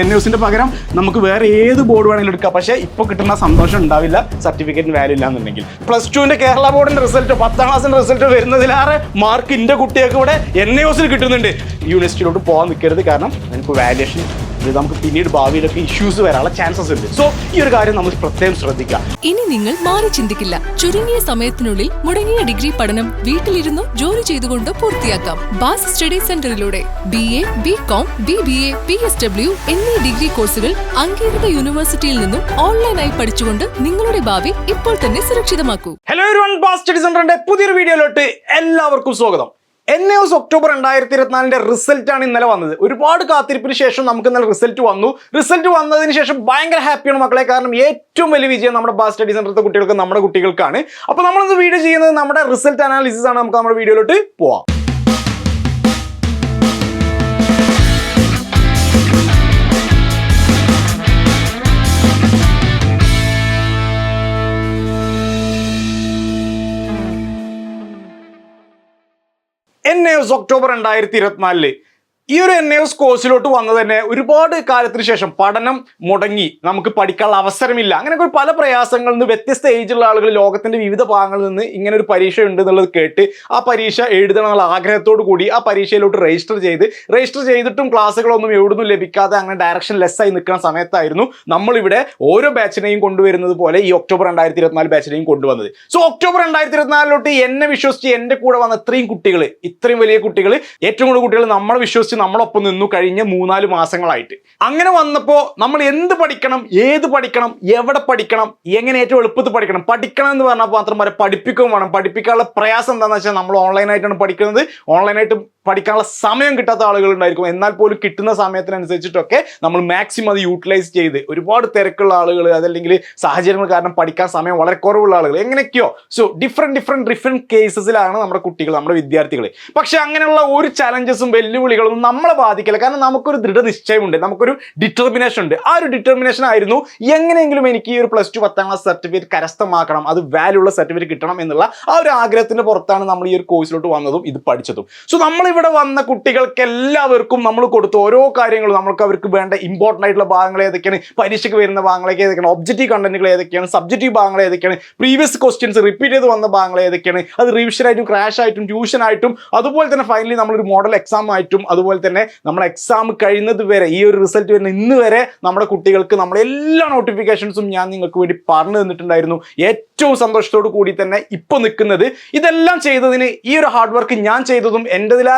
N ന്യൂസിന്റെ പകരം നമുക്ക് വേറെ ഏത് ബോർഡ് വേണമെങ്കിലും എടുക്കാം. പക്ഷേ ഇപ്പോൾ കിട്ടുന്ന സന്തോഷം ഉണ്ടാവില്ല സർട്ടിഫിക്കറ്റിന് വാല്യൂ ഇല്ല എന്നുണ്ടെങ്കിൽ. പ്ലസ് ടുവിന്റെ കേരള ബോർഡിന്റെ റിസൾട്ട് പത്താം ക്ലാസ്സിന്റെ റിസൾട്ട് വരുന്നതിലാറെ മാർക്ക് ഇന്റെ കുട്ടികൾക്ക് ഇവിടെ എൻ ന്യൂസിൽ കിട്ടുന്നുണ്ട്. യൂണിവേഴ്സിറ്റിയിലോട്ട് പോകാൻ നിൽക്കരുത് കാരണം നമുക്ക് വാല്യുവേഷൻ ഇത് നമുക്ക് പിന്നീട് ഭാവിയിലൊക്കെ ഇഷ്യൂസ് വരാനുള്ള ചാൻസസ് ഉണ്ട്. സോ ഈ ഒരു കാര്യം നമ്മൾ പ്രത്യേകം ശ്രദ്ധിക്കുക. ഇനി നിങ്ങൾ മാറി ചിന്തിക്കില്ല. ചുരുങ്ങിയ സമയത്തിനുള്ളിൽ മുടങ്ങിയ ഡിഗ്രി പഠനം വീട്ടിലിരുന്നോ ജോലി ചെയ്തുകൊണ്ട് പൂർത്തിയാക്കാം. ബാസ് study സെന്ററിലൂടെ B A B com B B A P S W എന്നീ ഡിഗ്രി കോഴ്സുകൾ അംഗീകൃത യൂണിവേഴ്സിറ്റിയിൽ നിന്നും ഓൺലൈനായി പഠിച്ചുകൊണ്ട് നിങ്ങളുടെ ഭാവി ഇപ്പോൾ തന്നെ സുരക്ഷിതമാക്കൂ. ഹലോ ബാസ് സ്റ്റഡി സെന്ററിന്റെ പുതിയൊരു വീഡിയോയിലോട്ട് എല്ലാവർക്കും സ്വാഗതം. എൻ എസ് ഒക്ടോബർ രണ്ടായിരത്തി ഇരുപത്തിനാലിന്റെ ആണ് ഇന്നലെ വന്നത്. ഒരുപാട് കാത്തിരിപ്പിന് ശേഷം നമുക്ക് ഇന്നലെ റിസൾട്ട് വന്നു. റിസൾട്ട് വന്നതിന് ശേഷം ഭയങ്കര ഹാപ്പിയാണ് മക്കളെ. കാരണം ഏറ്റവും വലിയ വിജയം നമ്മുടെ ബാസ് സ്റ്റഡി സെന്ററിലെ കുട്ടികൾക്ക് നമ്മുടെ കുട്ടികൾക്കാണ്. അപ്പോൾ നമ്മളിന്ന് വീഡിയോ ചെയ്യുന്നത് നമ്മുടെ റിസൾട്ട് അനാലിസിസ് ആണ്. നമുക്ക് നമ്മുടെ വീഡിയോയിലോട്ട് പോവാം. ഒക്ടോബർ രണ്ടായിരത്തി ഇരുപത്തിനാലിൽ. ഈ ഒരു എൻ എസ് കോഴ്സിലോട്ട് വന്നത് തന്നെ ഒരുപാട് കാലത്തിന് ശേഷം പഠനം മുടങ്ങി. നമുക്ക് പഠിക്കാനുള്ള അവസരമില്ല. അങ്ങനെയൊക്കെ ഒരു പല പ്രയാസങ്ങളിൽ നിന്ന് വ്യത്യസ്ത ഏജുള്ള ആളുകൾ ലോകത്തിന്റെ വിവിധ ഭാഗങ്ങളിൽ നിന്ന് ഇങ്ങനെ ഒരു പരീക്ഷ ഉണ്ട് എന്നുള്ളത് കേട്ട് ആ പരീക്ഷ എഴുതണമെന്നുള്ള ആഗ്രഹത്തോടു കൂടി ആ പരീക്ഷയിലോട്ട് രജിസ്റ്റർ ചെയ്ത് രജിസ്റ്റർ ചെയ്തിട്ടും ക്ലാസ്സുകളൊന്നും എവിടുന്നും ലഭിക്കാതെ അങ്ങനെ ഡയറക്ഷൻ ലെസ്സായി നിൽക്കുന്ന സമയത്തായിരുന്നു നമ്മളിവിടെ ഓരോ ബാച്ചിനെയും കൊണ്ടുവരുന്നത് പോലെ ഈ ഒക്ടോബർ രണ്ടായിരത്തി ഇരുപത്തിനാല് ബാച്ചിനെയും കൊണ്ടുവന്നത്. സോ ഒക്ടോബർ രണ്ടായിരത്തി ഇരുപത്തിനാലിലോട്ട് എന്നെ വിശ്വസിച്ച് എന്റെ കൂടെ വന്ന ഇത്രയും കുട്ടികൾ ഇത്രയും വലിയ കുട്ടികൾ ഏറ്റവും കൂടുതൽ കുട്ടികൾ നമ്മളെ വിശ്വസിച്ച് നമ്മളൊപ്പം നിന്നു കഴിഞ്ഞ മൂന്നാൽ മാസങ്ങളായിട്ട്. അങ്ങനെ വന്നപ്പോൾ നമ്മൾ എന്ത് പഠിക്കണം? ഏത് പഠിക്കണം? എവിടെ പഠിക്കണം? എങ്ങനെ ഏറ്റവും എളുപ്പത്തിൽ പഠിക്കണം? പഠിക്കണം എന്ന് പറഞ്ഞാൽ മാത്രം വരെ പഠിപ്പിക്കുകയും വേണം. പഠിപ്പിക്കാനുള്ള പ്രയാസം എന്താണെന്ന് വെച്ചാൽ നമ്മൾ ഓൺലൈനായിട്ടാണ് പഠിക്കുന്നത്. ഓൺലൈനായിട്ട് പഠിക്കാനുള്ള സമയം കിട്ടാത്ത ആളുകൾ ഉണ്ടായിരിക്കും. എന്നാൽ പോലും കിട്ടുന്ന സമയത്തിനനുസരിച്ചിട്ടൊക്കെ നമ്മൾ മാക്സിമം അത് യൂട്ടിലൈസ് ചെയ്ത് ഒരുപാട് തിരക്കുള്ള ആളുകൾ അതല്ലെങ്കിൽ സാഹചര്യങ്ങൾ കാരണം പഠിക്കാൻ സമയം വളരെ കുറവുള്ള ആളുകൾ എങ്ങനെയൊക്കെയോ. സോ ഡിഫറെന്റ് ഡിഫറെന്റ് ഡിഫറെന്റ് കേസസിലാണ് നമ്മുടെ കുട്ടികൾ നമ്മുടെ വിദ്യാർത്ഥികൾ പക്ഷെ അങ്ങനെയുള്ള ഒരു ചലഞ്ചസും വെല്ലുവിളികളും നമ്മളെ ബാധിക്കില്ല. കാരണം നമുക്കൊരു ദൃഢനിശ്ചയമുണ്ട്. നമുക്കൊരു ഡിറ്റർമിനേഷൻ ഉണ്ട്. ആ ഒരു ഡിറ്റർമിനേഷൻ ആയിരുന്നു എങ്ങനെയെങ്കിലും എനിക്ക് ഈ ഒരു പ്ലസ് ടു പത്താം ക്ലാസ് സർട്ടിഫിക്കറ്റ് കരസ്ഥമാക്കണം. അത് വാല്യൂ ഉള്ള സർട്ടിഫിക്കറ്റ് കിട്ടണം എന്നുള്ള ആ ഒരു ആഗ്രഹത്തിന്റെ പുറത്താണ് നമ്മൾ ഈ ഒരു കോഴ്സിലോട്ട് വന്നതും ഇത് പഠിച്ചതും. സോ നമ്മൾ ഇവിടെ വന്ന കുട്ടികൾക്ക് എല്ലാവർക്കും നമ്മൾ കൊടുത്ത ഓരോ കാര്യങ്ങളും നമ്മൾക്ക് അവർക്ക് വേണ്ട ഇമ്പോർട്ടന്റ് ആയിട്ടുള്ള ഭാഗങ്ങൾ ഏതൊക്കെയാണ്? പരീക്ഷയ്ക്ക് വരുന്ന ഭാഗങ്ങളൊക്കെ ഏതൊക്കെയാണ്? ഒബ്ജക്റ്റീവ് കണ്ടന്റുകൾ ഏതൊക്കെയാണ്? സബ്ജക്റ്റീവ് ഭാഗങ്ങൾ ഏതൊക്കെയാണ്? പ്രീവിയസ് ക്വസ്റ്റ്യൻസ് റിപ്പീറ്റ് ചെയ്ത് വന്ന ഭാഗങ്ങൾ ഏതൊക്കെയാണ്? അത് റിവിഷൻ ആയിട്ടും ക്രാഷ് ആയിട്ടും ട്യൂഷൻ ആയിട്ടും അതുപോലെ തന്നെ ഫൈനലി നമ്മളൊരു മോഡൽ എക്സാം ആയിട്ടും അതുപോലെ തന്നെ നമ്മുടെ എക്സാം കഴിയുന്നത് വരെ ഈ ഒരു റിസൾട്ട് വരുന്ന ഇന്ന് വരെ നമ്മുടെ കുട്ടികൾക്ക് നമ്മുടെ എല്ലാ നോട്ടിഫിക്കേഷൻസും ഞാൻ നിങ്ങൾക്ക് വേണ്ടി പറഞ്ഞു തന്നിട്ടുണ്ടായിരുന്നു. ഏറ്റവും സന്തോഷത്തോടു കൂടി തന്നെ ഇപ്പൊ നിൽക്കുന്നത് ഇതെല്ലാം ചെയ്തതിന് ഈ ഒരു ഹാർഡ് വർക്ക് ഞാൻ ചെയ്തതും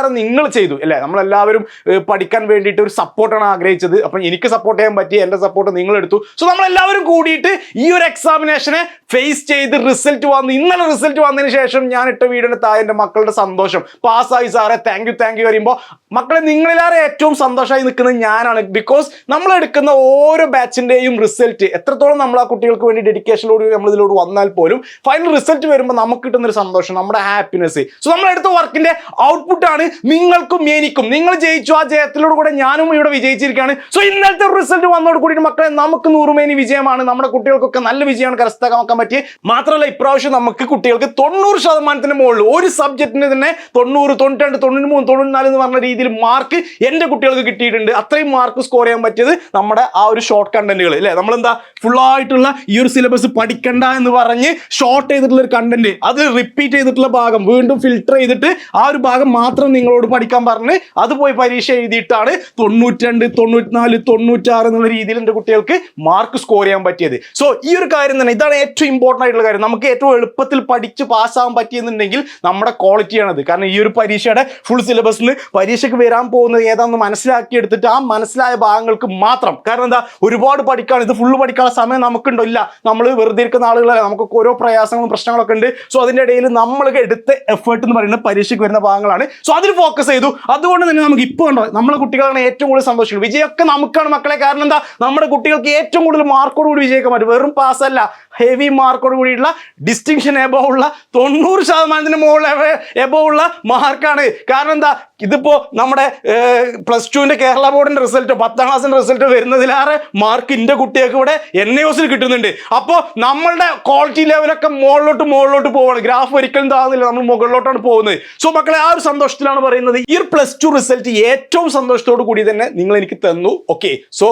എന്റെതിലാറെ നിങ്ങൾ ചെയ്തു അല്ലേ? നമ്മളെല്ലാവരും പഠിക്കാൻ വേണ്ടിയിട്ട് ഒരു സപ്പോർട്ടാണ് ആഗ്രഹിച്ചത്. അപ്പം എനിക്ക് സപ്പോർട്ട് ചെയ്യാൻ പറ്റി എന്റെ സപ്പോർട്ട് നിങ്ങൾ എടുത്തു. സോ നമ്മളെല്ലാവരും കൂടിയിട്ട് ഈ ഒരു എക്സാമിനേഷനെ ഫേസ് ചെയ്ത് റിസൾട്ട് വന്നു ഇന്നലെ റിസൾട്ട് വന്നതിന് ശേഷം ഞാൻ ഇട്ട വീടിന്റെ താഴെ എന്റെ മക്കളുടെ സന്തോഷം. പാസ്സായി സാറേ താങ്ക് യു താങ്ക് യു പറയുമ്പോൾ മക്കളെ നിങ്ങളിലേറെ ഏറ്റവും സന്തോഷമായി നിൽക്കുന്നത് ഞാനാണ്. ബിക്കോസ് നമ്മൾ എടുക്കുന്ന ഓരോ ബാച്ചിന്റെയും റിസൾട്ട് എത്രത്തോളം നമ്മൾ ആ കുട്ടികൾക്ക് വേണ്ടി ഡെഡിക്കേഷനിലൂടെ നമ്മൾ ഇതിലൂടെ വന്നാൽ പോലും ഫൈനൽ റിസൾട്ട് വരുമ്പോൾ നമുക്ക് കിട്ടുന്നൊരു സന്തോഷം നമ്മുടെ ഹാപ്പിനെസ് സോ നമ്മൾ എടുത്ത വർക്കിന്റെ ഔട്ട്പുട്ടാണ് നിങ്ങൾക്കും എനിക്കും നിങ്ങൾ ജയിച്ചു ആ ജയത്തിലൂടെ കൂടെ ഞാനും ഇവിടെ വിജയിച്ചിരിക്കുകയാണ്. സോ ഇന്നത്തെ റിസൾട്ട് വന്നോട് കൂടി മക്കളെ നമുക്ക് നൂറുമേനി വിജയമാണ്. നമ്മുടെ കുട്ടികൾക്കൊക്കെ നല്ല വിജയമാണ് കരസ്ഥമാക്കാൻ പറ്റിയ. മാത്രമല്ല ഇപ്രാവശ്യം നമുക്ക് കുട്ടികൾക്ക് തൊണ്ണൂറ് ശതമാനത്തിന് മുകളിൽ ഒരു സബ്ജക്റ്റിന് തന്നെ തൊണ്ണൂറ് തൊണ്ണൂറ്റി തൊണ്ണൂറ്റി മൂന്ന് തൊണ്ണൂറ്റി എന്ന് പറഞ്ഞ രീതിയിൽ മാർക്ക് എന്റെ കുട്ടികൾക്ക് കിട്ടിയിട്ടുണ്ട്. അത്രയും മാർക്ക് സ്കോർ ചെയ്യാൻ പറ്റിയത് നമ്മുടെ ആ ഒരു ഷോർട്ട് കണ്ടന്റുകൾ അല്ലേ? നമ്മളെന്താ ഫുൾ ആയിട്ടുള്ള ഈ ഒരു സിലബസ് പഠിക്കണ്ട എന്ന് പറഞ്ഞ് ഷോർട്ട് ചെയ്തിട്ടുള്ള ഒരു കണ്ടന്റ് അത് റിപ്പീറ്റ് ചെയ്തിട്ടുള്ള ഭാഗം വീണ്ടും ഫിൽട്ടർ ചെയ്തിട്ട് ആ ഒരു ഭാഗം മാത്രം നിങ്ങളോട് പഠിക്കാൻ പറഞ്ഞ് അത് പോയി പരീക്ഷ എഴുതിയിട്ടാണ് തൊണ്ണൂറ്റിരണ്ട് തൊണ്ണൂറ്റിനാല് തൊണ്ണൂറ്റാറ് എന്നുള്ള രീതിയിൽ എന്റെ കുട്ടികൾക്ക് മാർക്ക് സ്കോർ ചെയ്യാൻ പറ്റിയത്. സോ ഈ ഒരു കാര്യം തന്നെ ഇതാണ് ഏറ്റവും ഇമ്പോർട്ടന്റ് ആയിട്ടുള്ള കാര്യം. നമുക്ക് ഏറ്റവും എളുപ്പത്തിൽ പഠിച്ച് പാസ്സാകാൻ പറ്റിയെന്നുണ്ടെങ്കിൽ നമ്മുടെ ക്വാളിറ്റിയാണത് കാരണം ഈ ഒരു പരീക്ഷയുടെ ഫുൾ സിലബസിൽ പരീക്ഷയ്ക്ക് വരാൻ പോകുന്നത് ഏതാണെന്ന് മനസ്സിലാക്കി എടുത്തിട്ട് ആ മനസ്സിലായ ഭാഗങ്ങൾക്ക് മാത്രം. കാരണം എന്താ? ഒരുപാട് പഠിക്കാൻ ഇത് ഫുള്ള് പഠിക്കാനുള്ള സമയം നമുക്കുണ്ടോ? ഇല്ല. നമ്മൾ വെറുതെ ഇരിക്കുന്ന ആളുകളല്ല. നമുക്ക് ഓരോ പ്രയാസങ്ങളും പ്രശ്നങ്ങളൊക്കെ ഉണ്ട്. സോ അതിന്റെ ഇടയിൽ നമ്മൾ എടുത്ത എഫേർട്ട് എന്ന് പറയുന്നത് പരീക്ഷയ്ക്ക് വരുന്ന ഭാഗങ്ങളാണ്. സോ അതിൽ ഫോക്കസ് ചെയ്തു. അതുകൊണ്ട് തന്നെ നമുക്ക് ഇപ്പോൾ ഉണ്ടോ നമ്മുടെ കുട്ടികളാണ് ഏറ്റവും കൂടുതൽ സന്തോഷിക്കുന്നത്. വിജയമൊക്കെ നമുക്കാണ് മക്കളെ. കാരണം എന്താ? നമ്മുടെ കുട്ടികൾക്ക് ഏറ്റവും കൂടുതൽ മാർക്കോട് കൂടി വിജയിക്കാൻ പറ്റും. വെറും പാസ് അല്ല ഹെവി മാർക്കോട് കൂടിയുള്ള ഡിസ്റ്റിങ്ഷൻ എബോ ഉള്ള തൊണ്ണൂറ് ശതമാനത്തിന് മുകളിൽ എബോ ഉള്ള മാർക്കാണ് കാരണം എന്താ? ഇതിപ്പോ നമ്മുടെ പ്ലസ് ടുവിന്റെ കേരള ബോർഡിന്റെ റിസൾട്ട് പത്താം ക്ലാസ്സിന്റെ റിസൾട്ട് വരുന്നതിലേറെ മാർക്ക് ഇന്റെ കുട്ടികൾക്ക് ഇവിടെ എൻ എ ഒസിൽ കിട്ടുന്നുണ്ട്. അപ്പോൾ നമ്മളുടെ ക്വാളിറ്റി ലെവലൊക്കെ മുകളിലോട്ട് മുകളിലോട്ട് പോവാണ്. ഗ്രാഫ് ഒരിക്കലും താകുന്നില്ല നമ്മൾ മുകളിലോട്ടാണ് പോകുന്നത്. സോ മക്കളെ ആ ഒരു സന്തോഷത്തിലാണ് പറയുന്നത് ഈ പ്ലസ് ടു റിസൾട്ട് ഏറ്റവും സന്തോഷത്തോടു കൂടി തന്നെ നിങ്ങൾ എനിക്ക് തന്നു ഓക്കെ സോ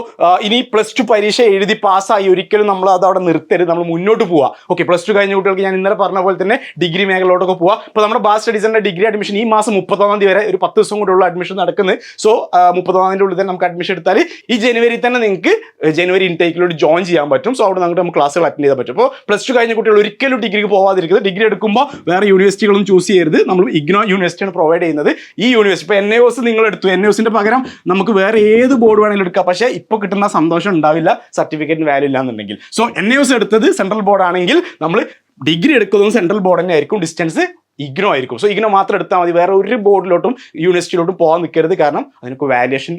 ഇനി പ്ലസ് ടു പരീക്ഷ എഴുതി പാസ്സായി ഒരിക്കലും നമ്മൾ അത് അവിടെ നിർത്തരുത്. നമ്മൾ മുന്നോട്ട് പോവുക ഓക്കെ പ്ലസ് ടു കഴിഞ്ഞ കുട്ടികൾക്ക് ഞാൻ ഇന്നലെ പറഞ്ഞ പോലെ തന്നെ ഡിഗ്രി മേഖലയിലോട്ടൊക്കെ പോവുക അപ്പോൾ നമ്മുടെ ബാസ് സ്റ്റഡീസിന്റെ ഡിഗ്രി അഡ്മിഷൻ ഈ മാസം മുപ്പത്തൊന്നാം തീയതി വരെ ഒരു പത്ത് ദിവസം കൂടെയുള്ള അഡ്മിഷൻ നടക്കുന്നത് സോ മുപ്പത്തൊന്നാം തീയതി ഉള്ളിൽ തന്നെ നമുക്ക് അഡ്മിഷൻ എടുത്താൽ ഈ ജനുവരി തന്നെ നിങ്ങൾക്ക് ജനുവരി ഇൻടേക്കിലോട്ട് ജോയിൻ ചെയ്യാൻ പറ്റും. സോ അവിടെ നമുക്ക് നമുക്ക് ക്ലാസ്സുകൾ അറ്റൻഡ് ചെയ്താൽ പറ്റും. അപ്പോൾ പ്ലസ് ടു കഴിഞ്ഞ കുട്ടികൾ ഒരിക്കലും ഡിഗ്രിക്ക് പോവാതിരിക്കുന്നത് ഡിഗ്രി എടുക്കുമ്പോൾ വേറെ യൂണിവേഴ്സിറ്റികളും ചൂസ് ചെയ്യരുത്. നമ്മൾ ഇഗ്നോ യൂണിവേഴ്സിറ്റിയാണ് പ്രൊവൈഡ് ചെയ്യുന്നത്. ഈ യൂണിവേഴ്സിറ്റി ഇപ്പോൾ എൻ എ നിങ്ങൾ എടുത്തു എൻ എ ഒസിന്റെ പകരം നമുക്ക് വേറെ ഏത് ബോർഡ് വേണമെങ്കിലും എടുക്കാം. പക്ഷേ ഇപ്പോൾ കിട്ടുന്ന സന്തോഷം ഉണ്ടാവില്ല സർട്ടിഫിക്കറ്റിന് വാല്യൂ ഇല്ല എന്നുണ്ടെങ്കിൽ സോ എൻ എ ഒസ് എടുത്തത് സെൻട്രൽ ബോർഡ് ആണെങ്കിൽ നമ്മൾ ഡിഗ്രി എടുക്കുന്നതും സെൻട്രൽ ബോർഡ് തന്നെ ആയിരിക്കും ഡിസ്റ്റൻസ് ഇഗ്നോ ആയിരിക്കും. സോ ഇഗ്നോ മാത്രം എടുത്താൽ മതി. വേറെ ഒരു ബോർഡിലോട്ടും യൂണിവേഴ്സിറ്റിയിലോട്ടും പോകാൻ നിൽക്കരുത്. കാരണം അതിനൊക്കെ വാല്യുവേഷൻ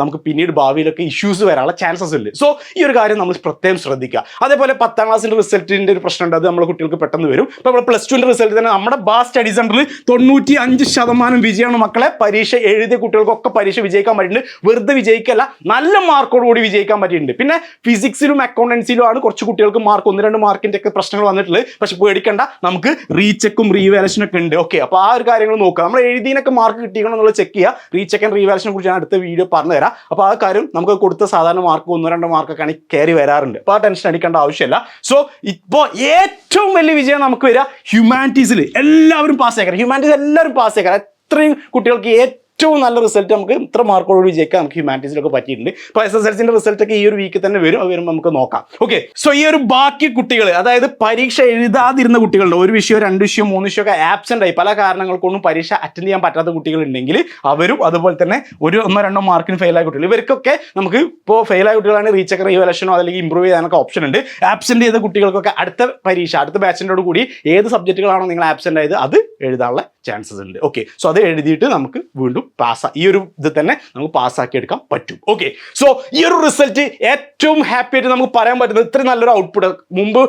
നമുക്ക് പിന്നീട് ഭാവിയിലൊക്കെ ഇഷ്യൂസ് വരാനുള്ള ചാൻസസ് ഇല്ല? സോ ഈ ഒരു കാര്യം നമ്മൾ പ്രത്യേകം ശ്രദ്ധിക്കുക. അതേപോലെ പത്താം ക്ലാസ്സിന്റെ റിസൾട്ടിന്റെ ഒരു പ്രശ്നം ഉണ്ട് അത് നമ്മുടെ കുട്ടികൾക്ക് പെട്ടെന്ന് വരും. ഇപ്പോൾ നമ്മുടെ പ്ലസ് ടുവിന്റെ റിസൾട്ട് തന്നെ നമ്മുടെ ബാ സ്റ്റഡി സെന്ററിൽ തൊണ്ണൂറ്റി അഞ്ച് ശതമാനം വിജയമാണ് മക്കളെ. പരീക്ഷ എഴുതിയ കുട്ടികൾക്കൊക്കെ പരീക്ഷ വിജയിക്കാൻ പറ്റിയിട്ടുണ്ട്. വെറുതെ വിജയിക്കല്ല നല്ല മാർക്കോട് കൂടി വിജയിക്കാൻ പറ്റിയിട്ടുണ്ട്. പിന്നെ ഫിസിക്സിലും അക്കൗണ്ടൻസിലും ആണ് കുറച്ച് കുട്ടികൾക്ക് മാർക്ക് ഒന്ന് രണ്ട് മാർക്കിന്റെ ഒക്കെ പ്രശ്നങ്ങൾ വന്നിട്ടുള്ളത്. പക്ഷെ പേടിക്കേണ്ട. നമുക്ക് റീചെക്കും റീവാലേഷനും ഒക്കെ ഉണ്ട്. ഓക്കെ അപ്പോൾ ആ ഒരു കാര്യങ്ങൾ നോക്കുക. നമ്മൾ എഴുതിയതിനൊക്കെ മാർക്ക് കിട്ടിയോ എന്നുള്ളത് ചെക്ക് ചെയ്യുക. റീചെക്ക് ആൻഡ് റീവാലേഷനെ കുറിച്ച് ഞാൻ അടുത്ത വീഡിയോ പറഞ്ഞു തരാം അപ്പോൾ ആ കാര്യം നമുക്ക് കൊടുത്ത സാധാരണ മാർക്ക് ഒന്നോ രണ്ടോ മാർക്കൊക്കെ ആണെങ്കിൽ കയറി വരാറുണ്ട്. അപ്പോൾ ആ ടെൻഷൻ അടിക്കേണ്ട ആവശ്യമില്ല. സോ ഇപ്പോൾ ഏറ്റവും വലിയ വിജയം നമുക്ക് വരിക ഹ്യൂമാനിറ്റീസിൽ എല്ലാവരും പാസ് ആക്കണം ഹ്യൂമാനിറ്റീസ് എല്ലാവരും പാസ് ആക്കണം അത്രയും കുട്ടികൾക്ക് ഏറ്റവും നല്ല റിസൾട്ട് നമുക്ക് ഇത്ര മാർക്കോട് വിജയിക്കാൻ നമുക്ക് ഹ്യൂമാനിറ്റീസിലൊക്കെ പറ്റിയിട്ടുണ്ട്. അപ്പൊ എസ് എസ് എൽ സിന്റെ റിസൾട്ട് ഒക്കെ ഈ ഒരു വീക്കിൽ തന്നെ വരും. അത് വരുമ്പോൾ നമുക്ക് നോക്കാം. ഓക്കെ സോ ഈ ഒരു ബാക്കി കുട്ടികൾ അതായത് പരീക്ഷ എഴുതാതിരുന്ന കുട്ടികളുണ്ട് ഒരു വിഷയം രണ്ട് വിഷയം മൂന്ന് വിഷയം ഒക്കെ ആബ്സെന്റ് ആയി. പല കാരണങ്ങൾ കൊണ്ടും പരീക്ഷ അറ്റൻഡ് ചെയ്യാൻ പറ്റാത്ത കുട്ടികളുണ്ടെങ്കിൽ അവരും അതുപോലെ തന്നെ ഒരു ഒന്നോ രണ്ടോ മാർക്കിന് ഫെയിൽ ആയ കുട്ടികൾ. ഇവർക്കൊക്കെ നമുക്ക് ഇപ്പോൾ ഫെയിൽ ആയ കുട്ടികളാണ് റീച്ചക്ക് റീവലേഷനോ അല്ലെങ്കിൽ ഇമ്പ്രൂവ് ചെയ്യാനൊക്കെ ഓപ്ഷൻ ഉണ്ട്. ആബ്സെന്റ് ചെയ്ത കുട്ടികൾക്കൊക്കെ അടുത്ത പരീക്ഷ അടുത്ത ബാച്ചിനോട് കൂടി ഏത് സബ്ജക്റ്റുകളാണോ നിങ്ങൾ ആബ്സെന്റ് ആയത് അത് എഴുതാനുള്ള ചാൻസസ് ഉണ്ട്. ഓക്കെ സോ അത് എഴുതിയിട്ട് നമുക്ക് വീണ്ടും പാസ് ഈ ഒരു ഇത് തന്നെ നമുക്ക് പാസ്സാക്കി എടുക്കാൻ പറ്റും. ഓക്കെ സോ ഈ ഒരു റിസൾട്ട് ഏറ്റവും ഹാപ്പി ആയിട്ട് നമുക്ക് പറയാൻ പറ്റുന്നത് ഇത്രയും നല്ലൊരു ഔട്ട്പുട്ട് മുമ്പ്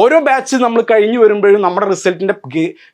ഓരോ ബാച്ച് നമ്മൾ കഴിഞ്ഞു വരുമ്പോഴും നമ്മുടെ റിസൾട്ടിന്റെ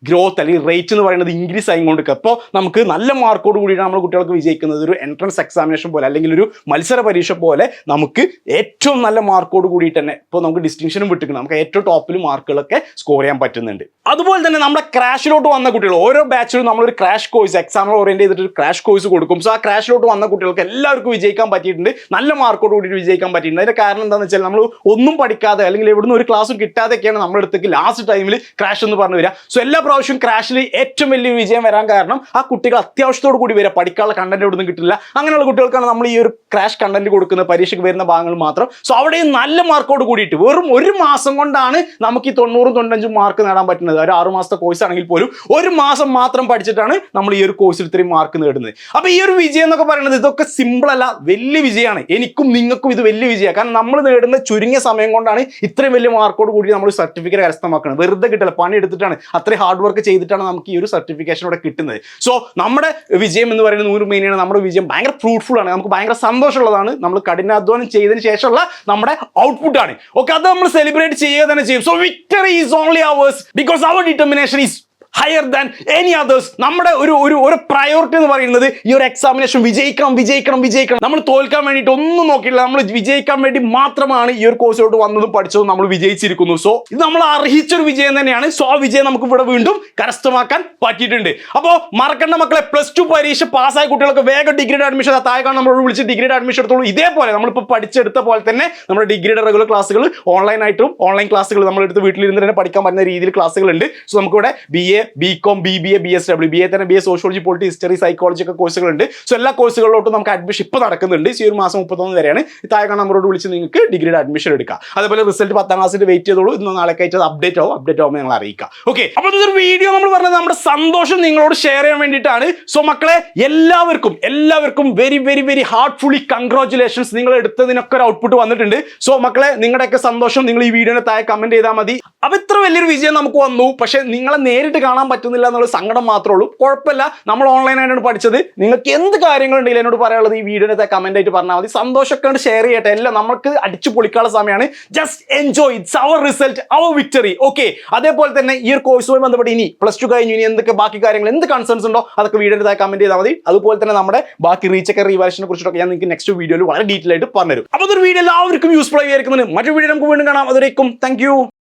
ഗ്രോത്ത് അല്ലെങ്കിൽ റേറ്റ് എന്ന് പറയുന്നത് ഇൻക്രീസ് ആയിക്കൊണ്ടിരിക്കുക. അപ്പോൾ നമുക്ക് നല്ല മാർക്കോട് കൂടിയിട്ട് നമ്മുടെ കുട്ടികൾക്ക് വിജയിക്കുന്നത്. ഒരു എൻട്രൻസ് എക്സാമിനേഷൻ പോലെ അല്ലെങ്കിൽ ഒരു മത്സര പരീക്ഷ പോലെ നമുക്ക് ഏറ്റവും നല്ല മാർക്കോട് കൂടിയിട്ട് തന്നെ ഇപ്പോൾ നമുക്ക് ഡിസ്റ്റിങ്ഷനും വിട്ടിരിക്കണം നമുക്ക് ഏറ്റവും ടോപ്പിൽ മാർക്കുകളൊക്കെ സ്കോർ ചെയ്യാൻ പറ്റുന്നുണ്ട്. അതുപോലെ തന്നെ നമ്മുടെ ക്രാഷിലോട്ട് വന്ന കുട്ടികൾ ഓരോ ബാച്ചിലും നമ്മളൊരു ക്രാഷ് കോഴ്സ് എക്സാമിൽ ഓറിയന്റ് ചെയ്തിട്ട് ഒരു ക്രാഷ് കോഴ്സ് കൊടുക്കും. സോ ആ ക്രാഷിലോട്ട് വന്ന കുട്ടികൾക്ക് എല്ലാവർക്കും വിജയിക്കാൻ പറ്റിയിട്ടുണ്ട്. നല്ല മാർക്കോട് കൂടി വിജയിക്കാൻ പറ്റിയിട്ടുണ്ട്. അതിന്റെ കാരണം എന്താണെന്ന് വെച്ചാൽ നമ്മൾ ഒന്നും പഠിക്കാതെ അല്ലെങ്കിൽ എവിടുന്ന് ഒരു ക്ലാസ്സും കിട്ടാതെയൊക്കെയാണ് നമ്മുടെ അടുത്തേക്ക് ലാസ്റ്റ് ടൈമിൽ ക്രാഷ് എന്ന് പറഞ്ഞു വരിക. സോ എല്ലാ പ്രാവശ്യവും ക്രാഷിൽ ഏറ്റവും വലിയ വിജയം വരാൻ കാരണം ആ കുട്ടികൾ അത്യാവശ്യത്തോട് കൂടി വരിക. പഠിക്കാനുള്ള കണ്ടന്റ് എവിടെ നിന്നും കിട്ടില്ല. അങ്ങനെയുള്ള കുട്ടികൾക്കാണ് നമ്മൾ ഈ ഒരു ക്രാഷ് കണ്ടന്റ് കൊടുക്കുന്ന പരീക്ഷയ്ക്ക് വരുന്ന ഭാഗങ്ങൾ മാത്രം. സോ അവിടെയും നല്ല മാർക്കോട് കൂടിയിട്ട് വെറും ഒരു മാസം കൊണ്ടാണ് നമുക്ക് ഈ തൊണ്ണൂറും തൊണ്ണൂറ്റഞ്ചും മാർക്ക് നേടാൻ പറ്റുന്നത്. ഒരു ആറുമാസത്തെ കോഴ്സ് ആണെങ്കിൽ പോലും ഒരു മാസം മാത്രം പഠിച്ചിട്ടാണ് നമ്മൾ ഈ ഒരു കോഴ്സിൽ ഇത്രയും മാർക്ക് നേടുന്നത്. അപ്പൊ ഈ ഒരു വിജയം എന്നൊക്കെ പറയുന്നത് ഇതൊക്കെ സിമ്പിൾ അല്ല വലിയ വിജയമാണ്. എനിക്കും നിങ്ങൾക്കും ഇത് വലിയ വിജയമാണ്. കാരണം നമ്മൾ നേടുന്ന ചുരുങ്ങിയ സമയം കൊണ്ടാണ് ഇത്രയും വലിയ മാർക്കോട് കൂടി നമ്മൾ സർട്ടിഫിക്കറ്റ് കരസ്ഥമാക്കുന്നത്. വെറുതെ കിട്ടില്ല പണി എടുത്തിട്ടാണ്. അത്രയും ഹാർഡ് വർക്ക് ചെയ്തിട്ടാണ് നമുക്ക് ഈ ഒരു സർട്ടിഫിക്കേഷൻ ഇവിടെ കിട്ടുന്നത്. സോ നമ്മുടെ വിജയം എന്ന് പറയുന്നത് നൂറ് മീനിയാണ് നമ്മുടെ വിജയം ഭയങ്കര ഫ്രൂട്ട്ഫുൾ ആണ്. നമുക്ക് ഭയങ്കര സന്തോഷമുള്ളതാണ്. നമ്മൾ കഠിനാധ്വാനം ചെയ്തതിന് ശേഷമുള്ള നമ്മുടെ ഔട്ട്പുട്ടാണ് ഓക്കെ അത് നമ്മൾ സെലിബ്രേറ്റ് ചെയ്യുക തന്നെ ചെയ്യും. So victory is only ours because our determination is higher than any others നമ്മുടെ ഒരു ഒരു ഒരു പ്രയോറിറ്റി എന്ന് പറയുന്നത് ഈ ഒരു എക്സാമിനേഷൻ വിജയിക്കണം വിജയിക്കണം വിജയിക്കണം. നമ്മൾ തോൽക്കാൻ വേണ്ടിയിട്ട് ഒന്നും നോക്കിയില്ല നമ്മൾ വിജയിക്കാൻ വേണ്ടി മാത്രമാണ് ഈ ഒരു കോഴ്സിലോട്ട് വന്നതും പഠിച്ചതും നമ്മൾ വിജയിച്ചിരിക്കുന്നു. സോ ഇത് നമ്മൾ അർഹിച്ചൊരു വിജയം തന്നെയാണ്. സോ ആ വിജയം നമുക്ക് ഇവിടെ വീണ്ടും കരസ്ഥമാക്കാൻ പറ്റിയിട്ടുണ്ട്. അപ്പോൾ മറക്കണ്ട മക്കളെ പ്ലസ് ടു പരീക്ഷ പാസ്സായ കുട്ടികൾക്ക് വേഗം ഡിഗ്രിയുടെ അഡ്മിഷൻ താഴെ കാണാൻ നമ്മളോട് വിളിച്ച് ഡിഗ്രിയുടെ അഡ്മിഷൻ എടുത്തോളൂ. ഇതേപോലെ നമ്മളിപ്പോൾ പഠിച്ചെടുത്ത പോലെ തന്നെ നമ്മുടെ ഡിഗ്രിയുടെ റെഗുലർ ക്ലാസ്സുകൾ ഓൺലൈനായിട്ടും ഓൺലൈൻ ക്ലാസ്സുകൾ നമ്മൾ എടുത്ത് വീട്ടിലിരുന്ന് തന്നെ പഠിക്കാൻ പറ്റുന്ന രീതിയിൽ ക്ലാസ്സുകളുണ്ട് സോ നമുക്കിവിടെ B A B com B B A B S W B A തന്നെ B A sociology polity history psychology ഒക്കെ കോഴ്സുകളുണ്ട് സോ എല്ലാ കോഴ്സുകളിലോട്ടും നമുക്ക് അഡ്മിഷൻ ഇപ്പോൾ നടക്കുന്നുണ്ട്. ഈ ഒരു മാസം മുപ്പത്തൊന്ന് വരെയാണ്. താഴെ കാണാൻ നമ്മളോട് വിളിച്ച് നിങ്ങൾക്ക് ഡിഗ്രിയുടെ അഡ്മിഷൻ എടുക്കാം. അതേപോലെ റിസൾട്ട് പത്താം ക്ലാസ്സിൽ വെയിറ്റ് ചെയ്തോളൂ. ഇന്ന് നാളെ കഴിച്ചത് അപ്ഡേറ്റ് ആവും. അപ്ഡേറ്റ് ആവുമ്പോൾ ഞങ്ങൾ അറിയിക്കാം. ഓക്കെ അപ്പോൾ ഇതൊരു വീഡിയോ നമ്മൾ പറഞ്ഞത് നമ്മുടെ സന്തോഷം നിങ്ങളോട് ഷെയർ ചെയ്യാൻ വേണ്ടിയിട്ടാണ്. സോ മക്കളെ എല്ലാവർക്കും എല്ലാവർക്കും very very very heartfully congratulations നിങ്ങൾ എടുത്തതിനൊക്കെ ഒരു ഔട്ട്പുട്ട് വന്നിട്ടുണ്ട്. സോ മക്കളെ നിങ്ങളുടെയൊക്കെ സന്തോഷം നിങ്ങൾ ഈ വീഡിയോനെ താഴെ കമന്റ് ചെയ്താൽ മതി. അപ്പൊ ഇത്ര വലിയൊരു വിജയം നമുക്ക് വന്നു. പക്ഷെ നിങ്ങളെ നേരിട്ട് കാണാൻ പറ്റുന്നില്ല എന്നുള്ള സങ്കടം മാത്രമേ ഉള്ളൂ. കുഴപ്പമില്ല. നമ്മൾ ഓൺലൈനായിട്ടാണ് പഠിച്ചത്. നിങ്ങൾക്ക് എന്ത് കാര്യങ്ങളുണ്ടെങ്കിലും എന്നോട് പറയാനുള്ളത് ഈ വീഡിയോനത്തെ കമന്റ് ആയിട്ട് പറഞ്ഞാൽ മതി. സന്തോഷമൊക്കെ കൊണ്ട് ഷെയർ ചെയ്യട്ടെ. എല്ലാം നമുക്ക് അടിച്ചു പൊളിക്കാനുള്ള സമയമാണ്. Just enjoy it's our result our victory okay അതേപോലെ തന്നെ ഈ ഒരു കോഴ്സുമായി ബന്ധപ്പെട്ട് ഇനി പ്ലസ് ടു കഴിഞ്ഞു. ഇനി എന്തൊക്കെ ബാക്കി കാര്യങ്ങൾ എന്ത് കൺസേൺസ് ഉണ്ടോ അതൊക്കെ വീഡിയോയുടെ കമന്റ് ചെയ്താൽ മതി. അതുപോലെ തന്നെ നമ്മുടെ ബാക്കി റീച്ചൊക്കെ റീവാലിഷനെ കുറിച്ചിട്ടൊക്കെ ഞാൻ നിങ്ങൾക്ക് നെക്സ്റ്റ് വീഡിയോയിൽ വളരെ ഡീറ്റെയിൽ ആയിട്ട് പറഞ്ഞുതരും. അപ്പോൾ ഒരു വീഡിയോ എല്ലാവർക്കും യൂസ്ഫുൾ ആയിരിക്കുന്നത് മറ്റൊരു വീഡിയോ നമുക്ക് വീണ്ടും കാണാം. അതുവരേക്കും താങ്ക്